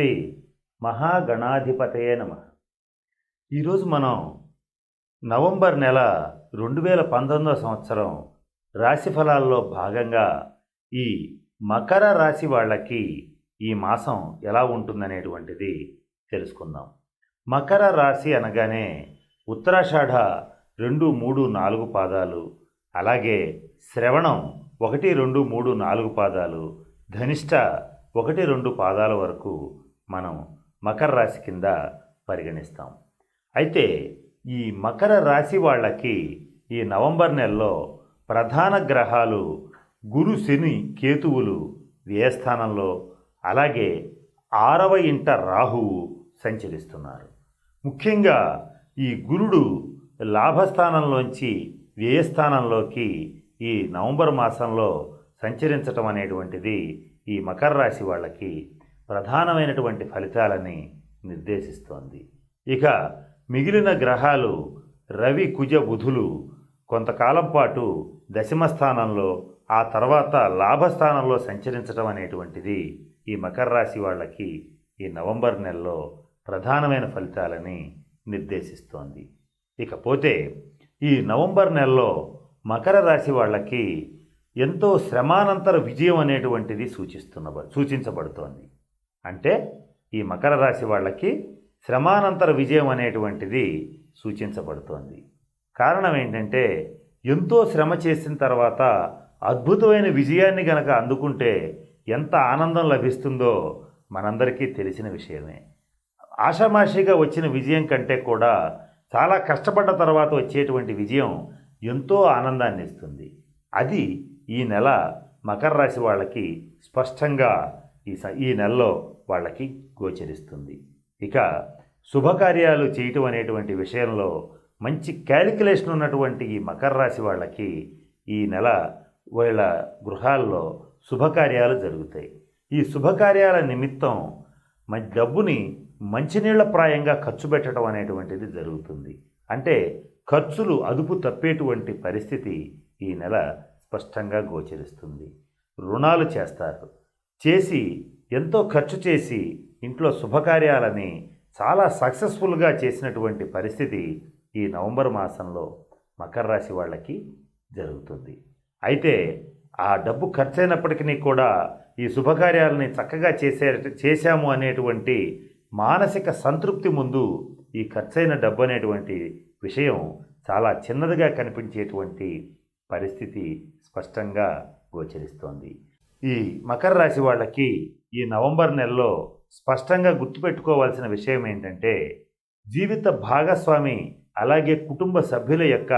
శ్రీ మహాగణాధిపతయే నమ. ఈరోజు మనం నవంబర్ నెల రెండు వేల పంతొమ్మిదవ సంవత్సరం రాశి ఫలాల్లో భాగంగా ఈ మకర రాశి వాళ్ళకి ఈ మాసం ఎలా ఉంటుందనేటువంటిది తెలుసుకుందాం. మకర రాశి అనగానే ఉత్తరాషాఢ రెండు మూడు నాలుగు పాదాలు అలాగే శ్రవణం ఒకటి రెండు మూడు నాలుగు పాదాలు ధనిష్ట ఒకటి రెండు పాదాల వరకు మనం మకర రాశి కింద పరిగణిస్తాం. అయితే ఈ మకర రాశి వాళ్ళకి ఈ నవంబర్ నెలలో ప్రధాన గ్రహాలు గురు శని కేతువులు వ్యయస్థానంలో అలాగే ఆరవ ఇంట రాహువు సంచరిస్తున్నారు. ముఖ్యంగా ఈ గురుడు లాభస్థానంలోంచి వ్యయస్థానంలోకి ఈ నవంబర్ మాసంలో సంచరించటం అనేటువంటిది ఈ మకర రాశి వాళ్ళకి ప్రధానమైనటువంటి ఫలితాలని నిర్దేశిస్తోంది. ఇక మిగిలిన గ్రహాలు రవి కుజ బుధులు కొంతకాలం పాటు దశమ స్థానంలో ఆ తర్వాత లాభస్థానంలో సంచరించడం అనేటువంటిది ఈ మకర రాశి వాళ్ళకి ఈ నవంబర్ నెలలో ప్రధానమైన ఫలితాలని నిర్దేశిస్తోంది. ఇకపోతే ఈ నవంబర్ నెలలో మకర రాశి వాళ్ళకి ఎంతో శ్రమానంతర విజయం అనేటువంటిది సూచిస్తున్న సూచించబడుతోంది. అంటే ఈ మకర రాశి వాళ్ళకి శ్రమానంతర విజయం అనేటువంటిది సూచించబడుతోంది. కారణం ఏంటంటే ఎంతో శ్రమ చేసిన తర్వాత అద్భుతమైన విజయాన్ని గనక అందుకుంటే ఎంత ఆనందం లభిస్తుందో మనందరికీ తెలిసిన విషయమే. ఆషామాషిగా వచ్చిన విజయం కంటే కూడా చాలా కష్టపడ్డ తర్వాత వచ్చేటువంటి విజయం ఎంతో ఆనందాన్ని ఇస్తుంది అది ఈ నెల మకర రాశి వాళ్ళకి స్పష్టంగా ఈ స ఈ నెలలో వాళ్ళకి గోచరిస్తుంది. ఇక శుభకార్యాలు చేయటం అనేటువంటి విషయంలో మంచి క్యాలిక్యులేషన్ ఉన్నటువంటి ఈ మకర రాశి వాళ్ళకి ఈ నెల వీళ్ళ గృహాల్లో శుభకార్యాలు జరుగుతాయి. ఈ శుభకార్యాల నిమిత్తం మ డబ్బుని మంచినీళ్ళ ప్రాయంగా ఖర్చు పెట్టడం అనేటువంటిది జరుగుతుంది. అంటే ఖర్చులు అదుపు తప్పేటువంటి పరిస్థితి ఈ నెల స్పష్టంగా గోచరిస్తుంది. రుణాలు చేస్తారు. చేసి ఎంతో ఖర్చు చేసి ఇంట్లో శుభకార్యాలని చాలా సక్సెస్ఫుల్గా చేసినటువంటి పరిస్థితి ఈ నవంబర్ మాసంలో మకర రాశి వాళ్ళకి జరుగుతుంది. అయితే ఆ డబ్బు ఖర్చైనప్పటికీ కూడా ఈ శుభకార్యాలని చక్కగా చేసే చేశాము అనేటువంటి మానసిక సంతృప్తి ముందు ఈ ఖర్చైన డబ్బు అనేటువంటి విషయం చాలా చిన్నదిగా కనిపించేటువంటి పరిస్థితి స్పష్టంగా గోచరిస్తోంది. ఈ మకర రాశి వాళ్ళకి ఈ నవంబర్ నెలలో స్పష్టంగా గుర్తుపెట్టుకోవాల్సిన విషయం ఏంటంటే జీవిత భాగస్వామి అలాగే కుటుంబ సభ్యుల యొక్క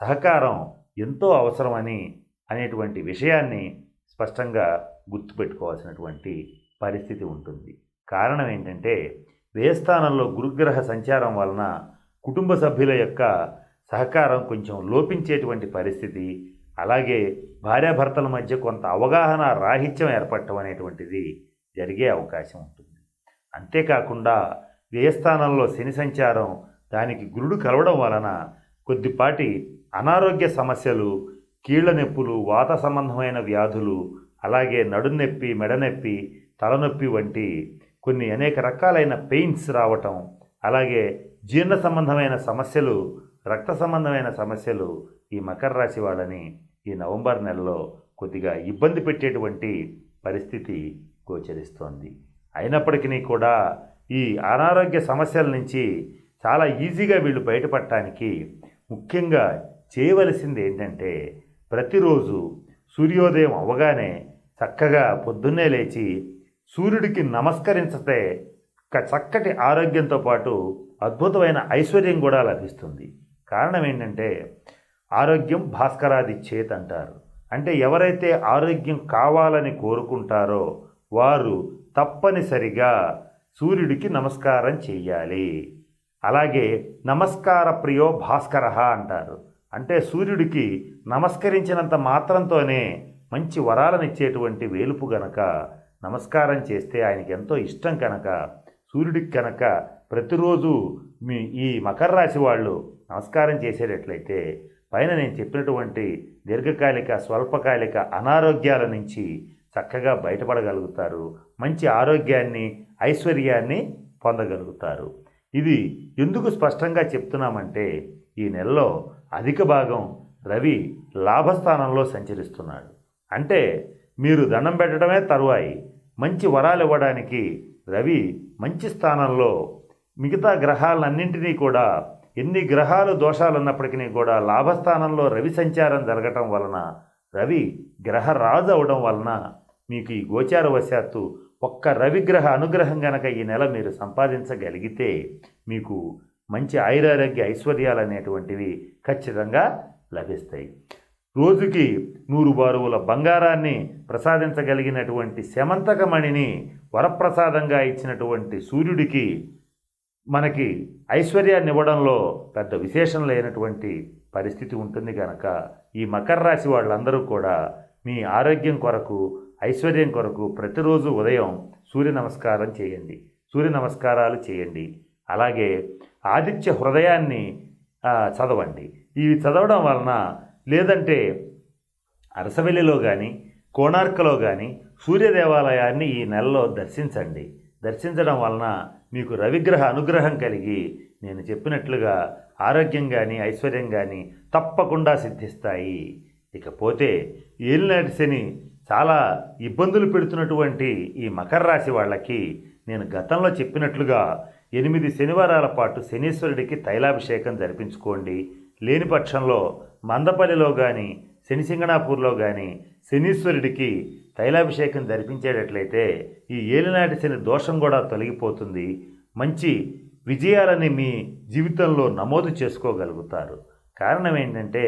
సహకారం ఎంతో అవసరమని అనేటువంటి విషయాన్ని స్పష్టంగా గుర్తుపెట్టుకోవాల్సినటువంటి పరిస్థితి ఉంటుంది. కారణం ఏంటంటే వ్యయస్థానంలో గురుగ్రహ సంచారం వలన కుటుంబ సభ్యుల యొక్క సహకారం కొంచెం లోపించేటువంటి పరిస్థితి అలాగే భార్యాభర్తల మధ్య కొంత అవగాహన రాహిత్యం ఏర్పడటం అనేటువంటిది జరిగే అవకాశం ఉంటుంది. అంతేకాకుండా వ్యయస్థానంలో శని సంచారం దానికి గురుడు కలవడం వలన కొద్దిపాటి అనారోగ్య సమస్యలు కీళ్ళ నొప్పులు వాత సంబంధమైన వ్యాధులు అలాగే నడునొప్పి మెడనొప్పి తలనొప్పి వంటి కొన్ని అనేక రకాలైన పెయిన్స్ రావటం అలాగే జీర్ణ సంబంధమైన సమస్యలు రక్త సంబంధమైన సమస్యలు ఈ మకర రాశి వాళ్ళని ఈ నవంబర్ నెలలో కొద్దిగా ఇబ్బంది పెట్టేటువంటి పరిస్థితి గోచరిస్తోంది. అయినప్పటికీ కూడా ఈ అనారోగ్య సమస్యల నుంచి చాలా ఈజీగా వీళ్ళు బయటపడటానికి ముఖ్యంగా చేయవలసింది ఏంటంటే ప్రతిరోజు సూర్యోదయం అవగానే చక్కగా పొద్దున్నే లేచి సూర్యుడికి నమస్కరించితే చక్కటి ఆరోగ్యంతో పాటు అద్భుతమైన ఐశ్వర్యం కూడా లభిస్తుంది. కారణం ఏంటంటే ఆరోగ్యం భాస్కరాది చేత్ అంటారు. అంటే ఎవరైతే ఆరోగ్యం కావాలని కోరుకుంటారో వారు తప్పనిసరిగా సూర్యుడికి నమస్కారం చేయాలి. అలాగే నమస్కార ప్రియో భాస్కర అంటారు. అంటే సూర్యుడికి నమస్కరించినంత మాత్రంతోనే మంచి వరాలనిచ్చేటువంటి వేలుపు గనక నమస్కారం చేస్తే ఆయనకి ఎంతో ఇష్టం కనుక సూర్యుడికి కనుక ప్రతిరోజు మీ ఈ మకర రాశి వాళ్ళు నమస్కారం చేసేటట్లయితే పైన నేను చెప్పినటువంటి దీర్ఘకాలిక స్వల్పకాలిక అనారోగ్యాల నుంచి చక్కగా బయటపడగలుగుతారు. మంచి ఆరోగ్యాన్ని ఐశ్వర్యాన్ని పొందగలుగుతారు. ఇది ఎందుకు స్పష్టంగా చెప్తున్నామంటే ఈ నెలలో అధిక భాగం రవి లాభస్థానంలో సంచరిస్తున్నాడు. అంటే మీరు దండం పెట్టడమే తరువాయి. మంచి వరాలు ఇవ్వడానికి రవి మంచి స్థానంలో మిగతా గ్రహాలన్నింటినీ కూడా ఎన్ని గ్రహాలు దోషాలున్నప్పటికీ కూడా లాభస్థానంలో రవి సంచారం జరగటం వలన రవి గ్రహరాజు అవడం వలన మీకు ఈ గోచార వశాత్తు ఒక్క రవిగ్రహ అనుగ్రహం గనక ఈ నెల మీరు సంపాదించగలిగితే మీకు మంచి ఆయురారోగ్య ఐశ్వర్యాలు అనేటువంటివి ఖచ్చితంగా లభిస్తాయి. రోజుకి నూరు బారువుల బంగారాన్ని ప్రసాదించగలిగినటువంటి శమంతకమణిని వరప్రసాదంగా ఇచ్చినటువంటి సూర్యుడికి మనకి ఐశ్వర్యాన్ని ఇవ్వడంలో పెద్ద విశేషం లేనటువంటి పరిస్థితి ఉంటుంది కనుక ఈ మకర రాశి వాళ్ళందరూ కూడా మీ ఆరోగ్యం కొరకు ఐశ్వర్యం కొరకు ప్రతిరోజు ఉదయం సూర్య నమస్కారం చేయండి. సూర్య నమస్కారాలు చేయండి. అలాగే ఆదిత్య హృదయాన్ని చదవండి. ఇవి చదవడం వలన లేదంటే అరసవెల్లిలో కానీ కోణార్కలో కానీ సూర్య దేవాలయాన్ని ఈ నెలలో దర్శించండి. దర్శించడం వలన మీకు రవిగ్రహ అనుగ్రహం కలిగి నేను చెప్పినట్లుగా ఆరోగ్యం కానీ ఐశ్వర్యం కానీ తప్పకుండా సిద్ధిస్తాయి. ఇకపోతే ఏలినాటి శని చాలా ఇబ్బందులు పెడుతున్నటువంటి ఈ మకర రాశి వాళ్ళకి నేను గతంలో చెప్పినట్లుగా ఎనిమిది శనివారాల పాటు శనీశ్వరుడికి తైలాభిషేకం జరిపించుకోండి. లేని పక్షంలో మందపల్లిలో కానీ శనిసింగణాపూర్లో కానీ శనీశ్వరుడికి తైలాభిషేకం జరిపించేటట్లయితే ఈ ఏలినాటి శని దోషం కూడా తొలగిపోతుంది. మంచి విజయాలని మీ జీవితంలో నమోదు చేసుకోగలుగుతారు. కారణం ఏంటంటే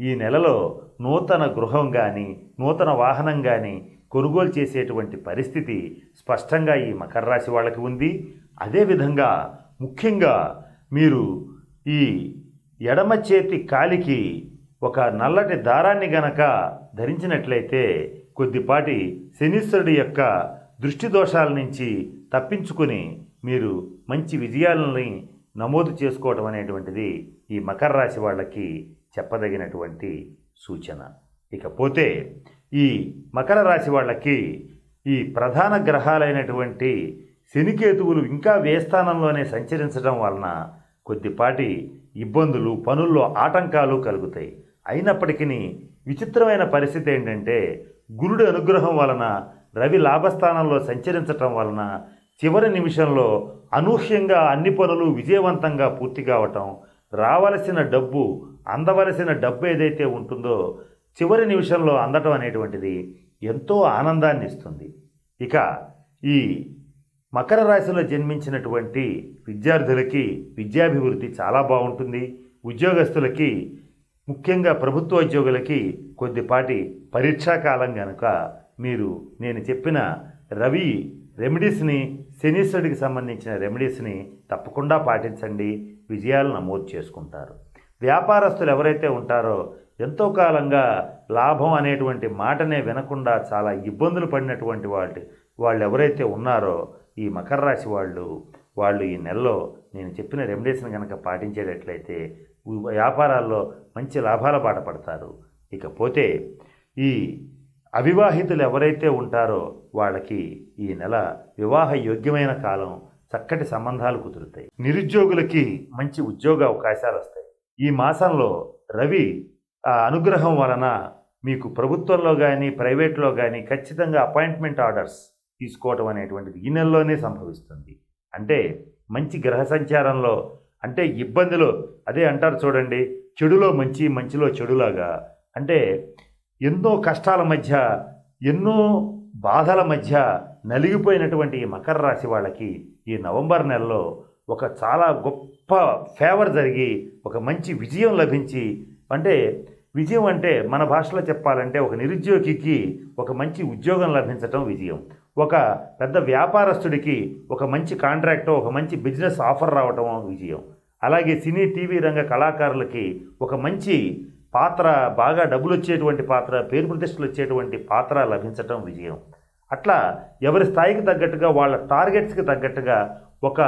ఈ నెలలో నూతన గృహం కానీ నూతన వాహనం కానీ కొనుగోలు చేసేటువంటి పరిస్థితి స్పష్టంగా ఈ మకర రాశి వాళ్ళకి ఉంది. అదేవిధంగా ముఖ్యంగా మీరు ఈ ఎడమ చేతి కాలికి ఒక నల్లటి దారాన్ని గనక ధరించినట్లయితే కొద్దిపాటి శనీశ్వరుడి యొక్క దృష్టి దోషాల నుంచి తప్పించుకుని మీరు మంచి విజయాలని నమోదు చేసుకోవడం అనేటువంటిది ఈ మకర రాశి వాళ్ళకి చెప్పదగినటువంటి సూచన. ఇకపోతే ఈ మకర రాశి వాళ్ళకి ఈ ప్రధాన గ్రహాలైనటువంటి శనికేతువులు ఇంకా వేస్థానంలోనే సంచరించడం వలన కొద్దిపాటి ఇబ్బందులు పనుల్లో ఆటంకాలు కలుగుతాయి. అయినప్పటికీ విచిత్రమైన పరిస్థితి ఏంటంటే గురుడి అనుగ్రహం వలన రవి లాభస్థానంలో సంచరించటం వలన చివరి నిమిషంలో అనూహ్యంగా అన్ని పనులు విజయవంతంగా పూర్తి కావటం రావలసిన డబ్బు అందవలసిన డబ్బు ఏదైతే ఉంటుందో చివరి నిమిషంలో అందటం అనేటువంటిది ఎంతో ఆనందాన్ని ఇస్తుంది. ఇక ఈ మకర రాశిలో జన్మించినటువంటి విద్యార్థులకి విద్యాభివృద్ధి చాలా బాగుంటుంది. ఉద్యోగస్తులకి ముఖ్యంగా ప్రభుత్వ ఉద్యోగులకి కొద్దిపాటి పరీక్షాకాలం కనుక మీరు నేను చెప్పిన రవి రెమెడీస్ని శనీశ్వరుడికి సంబంధించిన రెమెడీస్ని తప్పకుండా పాటించండి. విజయాలు నమోదు చేసుకుంటారు. వ్యాపారస్తులు ఎవరైతే ఉంటారో ఎంతో కాలంగా లాభం అనేటువంటి మాటనే వినకుండా చాలా ఇబ్బందులు పడినటువంటి వాటి వాళ్ళు ఎవరైతే ఉన్నారో ఈ మకర రాశి వాళ్ళు వాళ్ళు ఈ నెలలో నేను చెప్పిన రెమెడీస్ని కనుక పాటించేటట్లయితే వ్యాపారాల్లో మంచి లాభాల బాట పడతారు. ఇకపోతే ఈ అవివాహితులు ఎవరైతే ఉంటారో వాళ్ళకి ఈ నెల వివాహ యోగ్యమైన కాలం చక్కటి సంబంధాలు కుదురుతాయి. నిరుద్యోగులకి మంచి ఉద్యోగ అవకాశాలు వస్తాయి ఈ మాసంలో రవి ఆ అనుగ్రహం వలన మీకు ప్రభుత్వంలో కానీ ప్రైవేట్లో కానీ ఖచ్చితంగా అపాయింట్మెంట్ ఆర్డర్స్ తీసుకోవటం అనేటువంటిది ఈ నెలలోనే సంభవిస్తుంది. అంటే మంచి గ్రహ సంచారంలో అంటే ఇబ్బందులు. అదే అంటారు చూడండి చెడులో మంచి మంచిలో చెడులాగా. అంటే ఎన్నో కష్టాల మధ్య ఎన్నో బాధల మధ్య నలిగిపోయినటువంటి ఈ మకర రాశి వాళ్ళకి ఈ నవంబర్ నెలలో ఒక చాలా గొప్ప ఫేవర్ జరిగి ఒక మంచి విజయం లభించి అంటే విజయం అంటే మన భాషలో చెప్పాలంటే ఒక నిరుద్యోగికి ఒక మంచి ఉద్యోగం లభించటం విజయం. ఒక పెద్ద వ్యాపారస్తుడికి ఒక మంచి కాంట్రాక్ట్ ఒక మంచి బిజినెస్ ఆఫర్ రావటం విజయం. అలాగే సినీ టీవీ రంగ కళాకారులకి ఒక మంచి పాత్ర బాగా డబ్బులు వచ్చేటువంటి పాత్ర పేరు ప్రతిష్టలు వచ్చేటువంటి పాత్ర లభించటం విజయం. అట్లా ఎవరి స్థాయికి తగ్గట్టుగా వాళ్ళ టార్గెట్స్కి తగ్గట్టుగా ఒక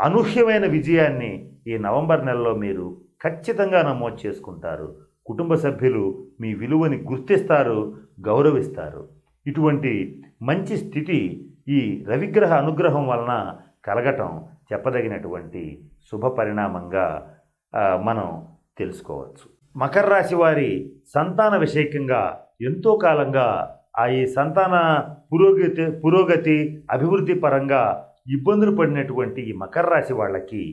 అనూహ్యమైన విజయాన్ని ఈ నవంబర్ నెలలో మీరు ఖచ్చితంగా నమోదు చేసుకుంటారు. కుటుంబ సభ్యులు మీ విలువని గుర్తిస్తారు గౌరవిస్తారు. ఇటువంటి మంచి స్థితి ఈ రవిగ్రహ అనుగ్రహం వలన కలగటం చెప్పదగినటువంటి శుభ పరిణామంగా మనం తెలుసుకోవచ్చు. మకర రాశి వారి సంతాన విషయకంగా ఎంతో కాలంగా ఆ ఈ సంతాన పురోగతి పురోగతి అభివృద్ధి పరంగా ఇబ్బందులు పడినటువంటి ఈ మకర రాశి వాళ్ళకి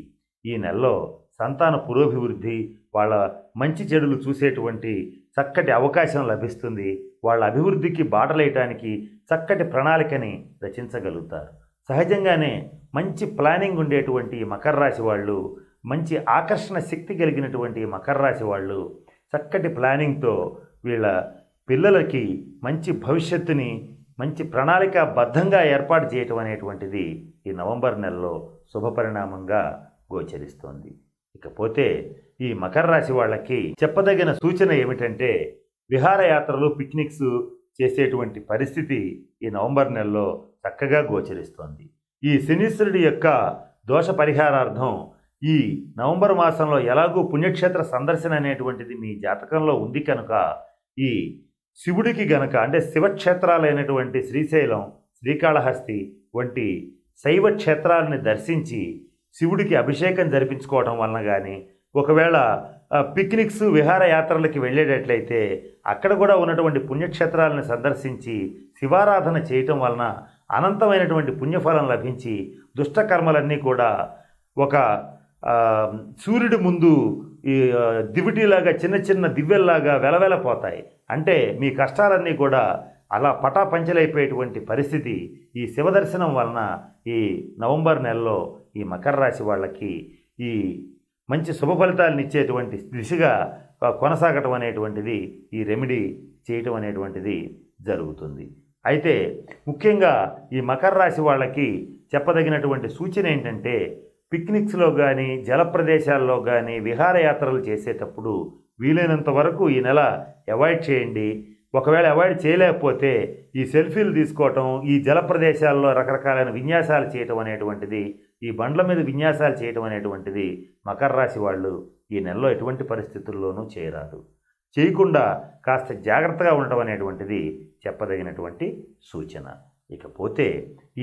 ఈ నెలలో సంతాన పురోభివృద్ధి వాళ్ళ మంచి చెడులు చూసేటువంటి చక్కటి అవకాశం లభిస్తుంది. వాళ్ళ అభివృద్ధికి బాటలేయటానికి చక్కటి ప్రణాళికని రచించగలుగుతారు. సహజంగానే మంచి ప్లానింగ్ ఉండేటువంటి మకర రాశి వాళ్ళు మంచి ఆకర్షణ శక్తి కలిగినటువంటి మకర రాశి వాళ్ళు చక్కటి ప్లానింగ్తో వీళ్ళ పిల్లలకి మంచి భవిష్యత్తుని మంచి ప్రణాళికాబద్ధంగా ఏర్పాటు చేయటం అనేటువంటిది ఈ నవంబర్ నెలలో శుభపరిణామంగా గోచరిస్తోంది. ఇకపోతే ఈ మకర రాశి వాళ్ళకి చెప్పదగిన సూచన ఏమిటంటే విహారయాత్రలు పిక్నిక్స్ చేసేటువంటి పరిస్థితి ఈ నవంబర్ నెలలో చక్కగా గోచరిస్తోంది. ఈ శనీశ్వరుడి యొక్క దోష పరిహారార్థం ఈ నవంబర్ మాసంలో ఎలాగూ పుణ్యక్షేత్ర సందర్శన అనేటువంటిది మీ జాతకంలో ఉంది కనుక ఈ శివుడికి గనక అంటే శివక్షేత్రాలైనటువంటి శ్రీశైలం శ్రీకాళహస్తి వంటి శైవ క్షేత్రాలని దర్శించి శివుడికి అభిషేకం జరిపించుకోవడం వలన కానీ ఒకవేళ పిక్నిక్స్ విహారయాత్రలకి వెళ్ళేటట్లయితే అక్కడ కూడా ఉన్నటువంటి పుణ్యక్షేత్రాలను సందర్శించి శివారాధన చేయటం వలన అనంతమైనటువంటి పుణ్యఫలం లభించి దుష్టకర్మలన్నీ కూడా ఒక సూర్యుడి ముందు ఈ దివిటీలాగా చిన్న చిన్న దివ్యల్లాగా వెలవెలపోతాయి. అంటే మీ కష్టాలన్నీ కూడా అలా పటాపంచలైపోయేటువంటి పరిస్థితి ఈ శివదర్శనం వలన ఈ నవంబర్ నెలలో ఈ మకర రాశి వాళ్ళకి ఈ మంచి శుభ ఫలితాలను ఇచ్చేటువంటి దిశగా కొనసాగటం అనేటువంటిది ఈ రెమెడీ చేయటం అనేటువంటిది జరుగుతుంది. అయితే ముఖ్యంగా ఈ మకర రాశి వాళ్ళకి చెప్పదగినటువంటి సూచన ఏంటంటే పిక్నిక్స్లో కానీ జల ప్రదేశాల్లో కానీ విహారయాత్రలు చేసేటప్పుడు వీలైనంత వరకు ఈ నెల అవాయిడ్ చేయండి. ఒకవేళ అవాయిడ్ చేయలేకపోతే ఈ సెల్ఫీలు తీసుకోవటం ఈ జల ప్రదేశాల్లో రకరకాలైన విన్యాసాలు చేయటం అనేటువంటిది ఈ బండ్ల మీద విన్యాసాలు చేయటం అనేటువంటిది మకర రాశి వాళ్ళు ఈ నెలలో ఎటువంటి పరిస్థితుల్లోనూ చేయరాదు. చేయకుండా కాస్త జాగ్రత్తగా ఉండటం అనేటువంటిది చెప్పదగినటువంటి సూచన. ఇకపోతే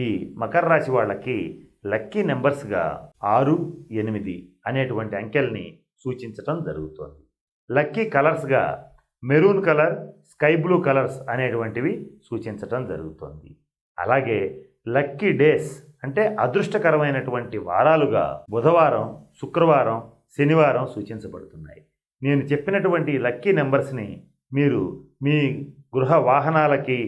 ఈ మకర రాశి వాళ్ళకి లక్కీ నెంబర్స్గా ఆరు ఎనిమిది అనేటువంటి అంకెల్ని సూచించటం జరుగుతోంది. Lucky కలర్స్గా maroon colour sky blue colours అనేటువంటివి సూచించటం జరుగుతోంది. అలాగే లక్కీ డేస్ అంటే అదృష్టకరమైనటువంటి వారాలుగా బుధవారం శుక్రవారం శనివారం సూచించబడుతున్నాయి. నేను చెప్పినటువంటి లక్కీ నెంబర్స్ని మీరు మీ గృహ వాహనాలకి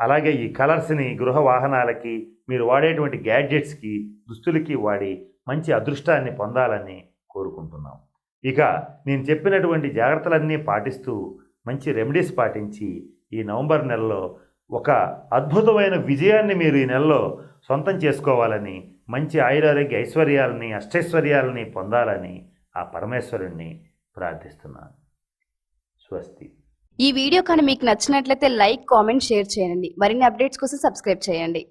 అలాగే ఈ కలర్స్ని గృహ వాహనాలకి మీరు వాడేటువంటి గ్యాడ్జెట్స్కి దుస్తులకి వాడి మంచి అదృష్టాన్ని పొందాలని కోరుకుంటున్నాం. ఇక నేను చెప్పినటువంటి జాగ్రత్తలన్నీ పాటిస్తూ మంచి రెమెడీస్ పాటించి ఈ నవంబర్ నెలలో ఒక అద్భుతమైన విజయాన్ని మీరు ఈ నెలలో సొంతం చేసుకోవాలని మంచి ఆయురారోగ్య ఐశ్వర్యాలని అష్టైశ్వర్యాలని పొందాలని ఆ పరమేశ్వరుణ్ణి ప్రార్థిస్తున్నాను. స్వస్తి. ఈ వీడియో కానీ మీకు నచ్చినట్లయితే లైక్ కామెంట్ షేర్ చేయండి. మరిన్ని అప్డేట్స్ కోసం సబ్స్క్రైబ్ చేయండి.